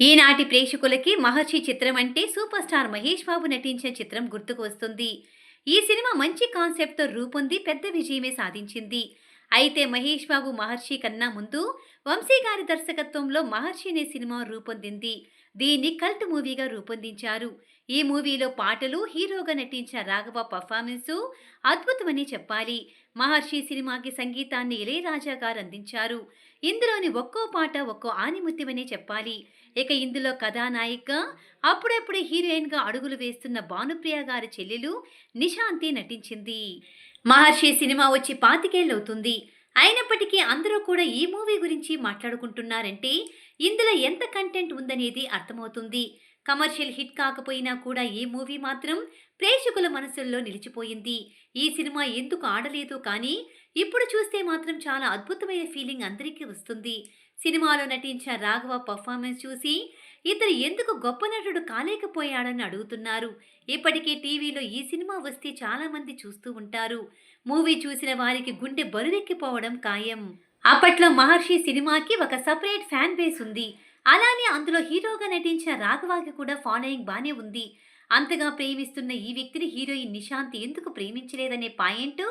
ఈనాటి ప్రేక్షకులకి మహర్షి చిత్రం అంటే సూపర్ స్టార్ మహేష్ బాబు నటించిన చిత్రం గుర్తుకు వస్తుంది. ఈ సినిమా మంచి కాన్సెప్ట్తో రూపొంది పెద్ద విజయమే సాధించింది. అయితే మహేష్ బాబు మహర్షి కన్నా ముందు వంశీ గారి దర్శకత్వంలో మహర్షి అనే సినిమా రూపొందింది. దీన్ని కల్ట్ మూవీగా రూపొందించారు. ఈ మూవీలో పాటలు హీరోగా నటించిన రాఘవ పర్ఫార్మెన్సు అద్భుతమని చెప్పాలి. మహర్షి సినిమాకి సంగీతాన్ని ఇళయరాజా గారు అందించారు. ఇందులోని ఒక్కో పాట ఒక్కో ఆనిముత్యమని చెప్పాలి. ఇక ఇందులో కథానాయిక అప్పుడప్పుడే హీరోయిన్గా అడుగులు వేస్తున్న భానుప్రియ గారి చెల్లెలు నిశాంతి నటించింది. మహర్షి సినిమా వచ్చి పాతికేళ్ళవుతుంది. అయినప్పటికీ అందరూ కూడా ఈ మూవీ గురించి మాట్లాడుకుంటున్నారంటే ఇందులో ఎంత కంటెంట్ ఉందనేది అర్థమవుతుంది. కమర్షియల్ హిట్ కాకపోయినా కూడా ఈ మూవీ మాత్రం ప్రేక్షకుల మనసుల్లో నిలిచిపోయింది. ఈ సినిమా ఎందుకు ఆడలేదు కానీ ఇప్పుడు చూస్తే మాత్రం చాలా అద్భుతమైన ఫీలింగ్ అందరికీ వస్తుంది. సినిమాలో నటించిన రాఘవ పర్ఫార్మెన్స్ చూసి ఇతను ఎందుకు గొప్ప నటుడు కాలేకపోయాడని అడుగుతున్నారు. ఇప్పటికే టీవీలో ఈ సినిమా వస్తే చాలామంది చూస్తూ ఉంటారు. మూవీ చూసిన వారికి గుండె బరువెక్కిపోవడం ఖాయం. అప్పట్లో మహర్షి సినిమాకి ఒక సపరేట్ ఫ్యాన్ బేస్ ఉంది. అలానే అందులో హీరోగా నటించిన రాఘవాకి కూడా ఫాలోయింగ్ బాగానే ఉంది. అంతగా ప్రేమిస్తున్న ఈ వ్యక్తిని హీరోయిన్ నిశాంతి ఎందుకు ప్రేమించలేదనే పాయింట్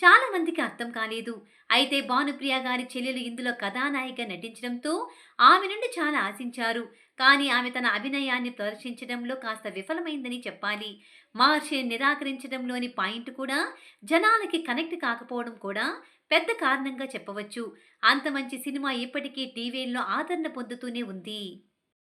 చాలా మందికి అర్థం కాలేదు. అయితే భానుప్రియ గారి చెల్లెలు ఇందులో కథానాయిక నటించడంతో ఆమె నుండి చాలా ఆశించారు. కానీ ఆమె తన అభినయాన్ని ప్రదర్శించడంలో కాస్త విఫలమైందని చెప్పాలి. మహర్షిని నిరాకరించడంలోని పాయింట్ కూడా జనాలకి కనెక్ట్ కాకపోవడం కూడా పెద్ద కారణంగా చెప్పవచ్చు. అంత మంచి సినిమా ఇప్పటికీ టీవీల్లో ఆదరణ పొందుతూనే ఉంది.